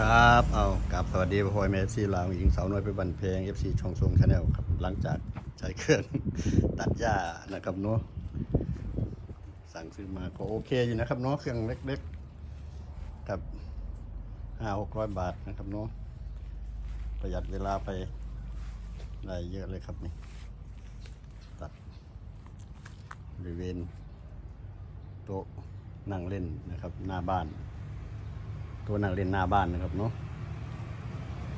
ครับเอากับสวัสดีพ่อแม่เอฟซีลาวหญิงสาวน้อยไปบันเพลงเอฟซีช่องทรงชาแนลครับหลังจากใช้เครื่องตัดหญ้านะครับเนาะสั่งซื้อมาก็โอเคอยู่นะครับเนาะเครื่องเล็กๆกับห้าหกร้อยบาทนะครับเนาะประหยัดเวลาไปได้เยอะเลยครับนี่ตัดบริเวณโต๊ะนั่งเล่นนะครับหน้าบ้าน ตัวนั่งเล่นหน้าบ้านนะครับเนาะ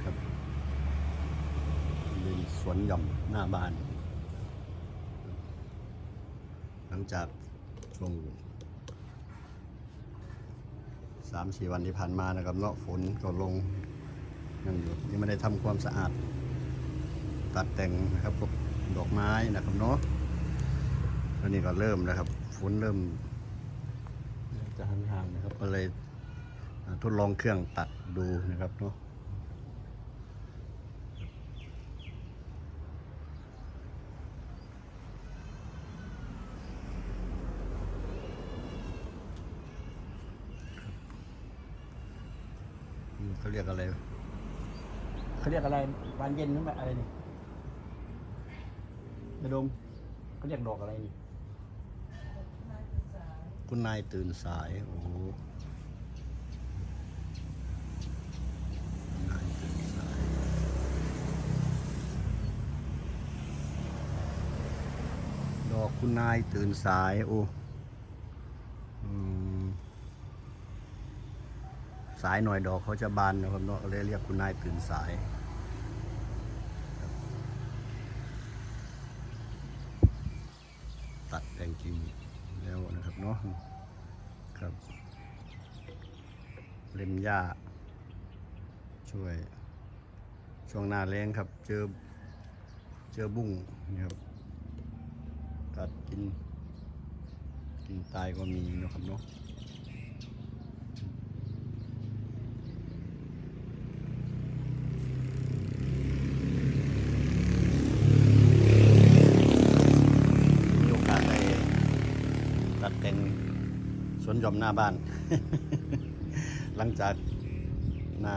ครับเป็นสวนหย่อมหน้าบ้าน หลังจากช่วงสามสี่วันที่ผ่านมานะครับเนาะฝนก็ลงนั่นอยู่ยังไม่ได้ทำความสะอาด ตัดแต่งนะครับพวกดอกไม้นะครับเนาะแล้วนี่ก็เริ่มนะครับฝนเริ่มจะห่างๆนะครับก็เลยอ่า ทดลองเครื่องตัดดูนะครับเนาะอืมเขาเรียกอะไรเขาเรียกอะไรบานเย็นหรือไม่อะไรนี่กระดมเขาเรียกดอกอะไรนี่ คุณนายตื่นสาย โอ้โห นายตื่นสาย อกคุณนายตื่นสาย โอ้สายหน่อยดอกเขาจะบานนะครับเนาะเลยเรียกคุณนายตื่นสายตัดแต่งกิ่งแล้วนะครับเนาะครับ เล็มหญ้า ช่วย ช่วงหน้าแรงครับ เจอเจอบุ้งนี่ครับ กัดกิน กินตายก็มีนะครับเนาะมีโอกาสได้ตัดแต่งสวนหย่อมหน้าบ้าน หลังจากหน้า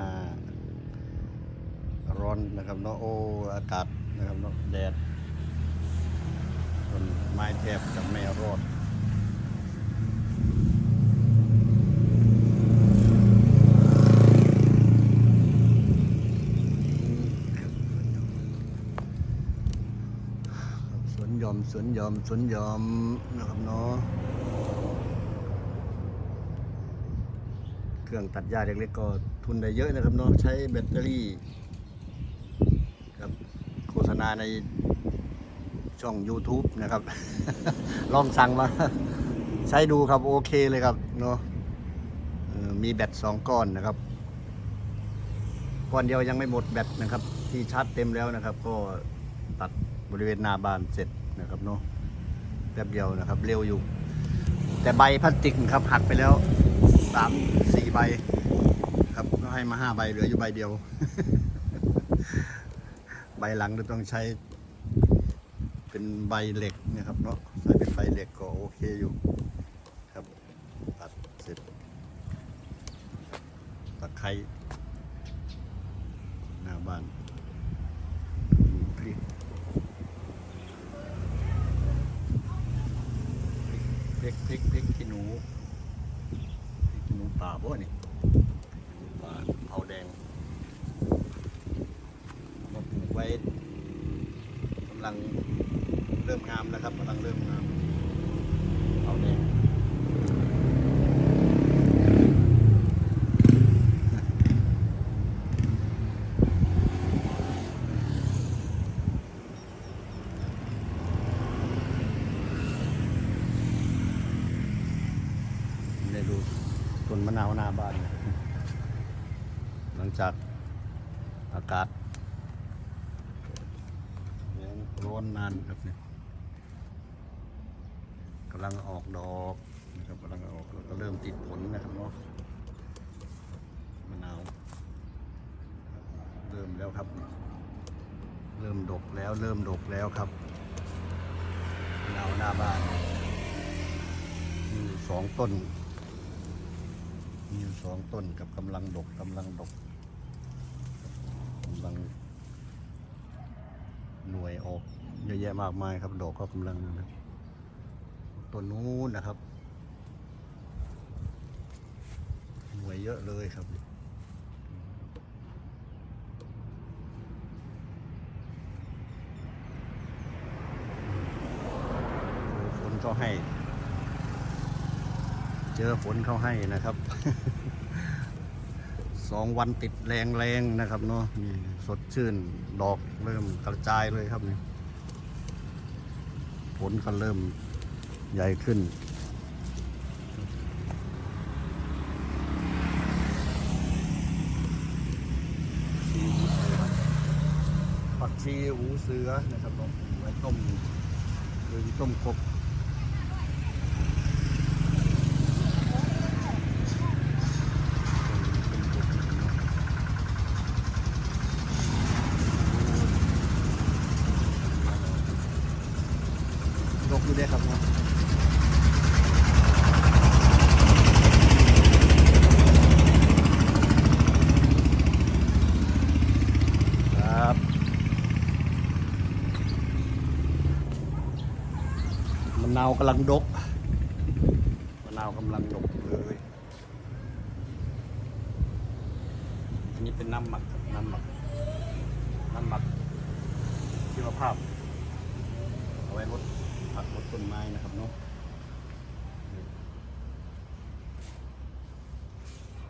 ร้อนนะครับเนาะโอ้อากาศนะครับเนาะแดด ต้นไม้แทบจะไม่รอดสวนยอมสวนยอมสวนยอมนะครับเนาะเครื่องตัดหญ้าเล็กๆก็ทุนได้เยอะนะครับเนาะใช้แบตเตอรี่ครับโฆษณาใน ช่อง YouTube นะครับ ลองสั่งมา ใช้ดูครับโอเคเลยครับเนาะมีแบตสองก้อนนะครับ ก้อนเดียวยังไม่หมดแบตนะครับ ที่ชาร์จเต็มแล้วนะครับ ก็ตัดบริเวณหน้าบานเสร็จนะครับเนาะแป๊บเดียวนะครับ เร็วอยู่ แต่ใบพลาสติกครับหักไปแล้วสามสี่ใบ ครับก็ให้มาห้าใบเหลืออยู่ใบเดียว ใบหลังเราต้องใช้ เป็นใบเหล็กเนะครับเนาะใช้เป็นใบเหล็กก็โอเคอยู่ครับตัดเสร็จตะไคร้หน้าบ้านพริกพริกพริกพริกขี้หนูพริกขี้หนูป่าบ่นี่ป่าเผาแดงมาปลูกไว้กำลัง เริ่มงามนะครับกำลังเริ่มงามเผาแดงได้ดูต้นมะนาวหน้าบ้านนะหลังจากอากาศแรงร้อนนานครับเนี่ยกำลังออกดอกนะครับกำลังออกแล้วก็เริ่มติดผลนะครับเนาะมะนาวเริ่มแล้วครับ เริ่มดกแล้วเริ่มดกแล้วครับมะนาวหน้าบ้านมีสองต้น มีสองต้นกับกำลังดกกำลังดกกำลัง หน่วยออกเยอะแยะมากมายครับดอกก็กำลังนะครับ ต้นนู้นนะครับ หน่วยเยอะเลยครับฝนเขาให้ เจอฝนเขาให้นะครับสองวันติดแรงๆนะครับเนาะมีสดชื่นดอกเริ่มกระจายเลยครับนี่ผลก็เริ่ม ใหญ่ขึ้น ผักชีหูเสือนะครับผมไว้ต้มหรือต้มกบยกอยู่ได้ครับเนาะครับ มะนาว กำลังดกมะนาวกำลังดกเลยอันนี้เป็นน้ำหมักน้ำหมักน้ำหมักชีวภาพ เอาไว้ลดผักลดต้นไม้นะครับเนาะ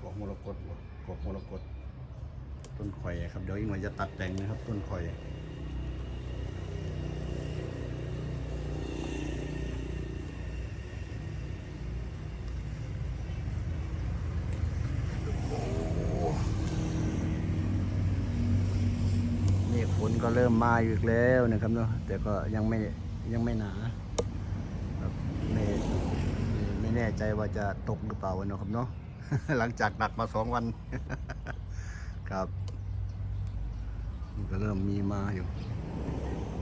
กอกมรกตกอกมรกตต้นข่อยครับ เดี๋ยวอีกหน่อยจะตัดแต่งนะครับ ต้นข่อย นี่ฝน ก็เริ่มมาอยู่อีกแล้วนะครับเนาะแต่ก็ยังไม่ยังไม่หนาไม่ไม่แน่ใจว่าจะตกหรือเปล่าเนาะครับเนาะหลังจากหนักมาสองวันครับก็เริ่มมีมาอยู่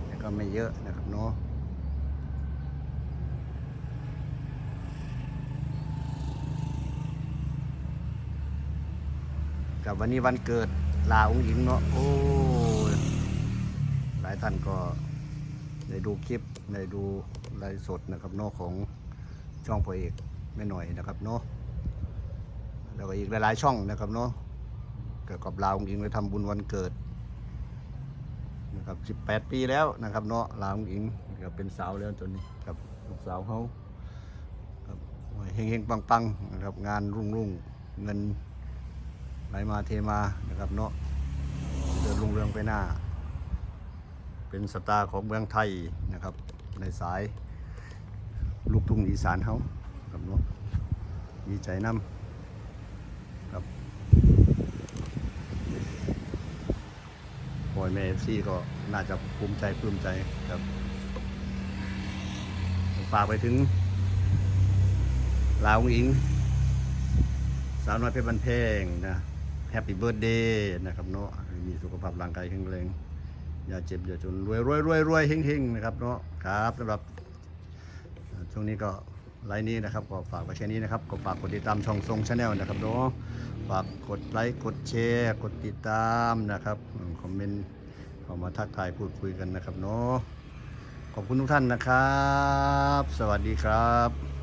แต่ก็ไม่เยอะนะครับเนาะกับวันนี้วันเกิดลาองค์หญิงเนาะโอ้ายท่านก็ได้ดูคลิปได้ดูไลฟ์สดนะครับเนาะของช่องพ่อเอกแม่หน่อยนะครับเนาะแล้วก็อีกหลายๆช่องนะครับเนาะเกี่ยวกับลาวอิงไปทำบุญวันเกิดนะครับ18 ปีแล้วนะครับเนาะลาวอิงก็เป็นสาวแล้วตอนนี้กับลูกสาวเขาครับเฮงๆปังนะครับงานรุ่งๆเงินไหลมาเทมานะครับเนาะเดินรุ่งเรืองไปหน้า เป็นสตาร์ของเมืองไทยนะครับ ในสายลูกทุ่งอีสานเขาครับเนาะดีใจน้ำครับบอยแม่เอฟซีก็น่าจะภูมิใจปลื้มใจครับฝากไปถึง ลาวอิง สาวน้อยเพชรบันเพงนะแฮปปี้เบิร์ดเดย์นะครับเนาะมีสุขภาพร่างกายแข็งแรง อย่าเจ็บอย่าจนรวยรวยรวยรวยเฮงเฮงนะครับเนาะครับสำหรับช่วงนี้ก็ไลน์นี้นะครับก็ฝากไว้แค่นี้นะครับก็ฝากกดติดตามช่องทรงชาแนลนะครับเนาะฝากกดไลค์กดแชร์กดติดตามนะครับคอมเมนต์เข้ามาทักทายพูดคุยกันนะครับเนาะขอบคุณทุกท่านนะครับ สวัสดีครับ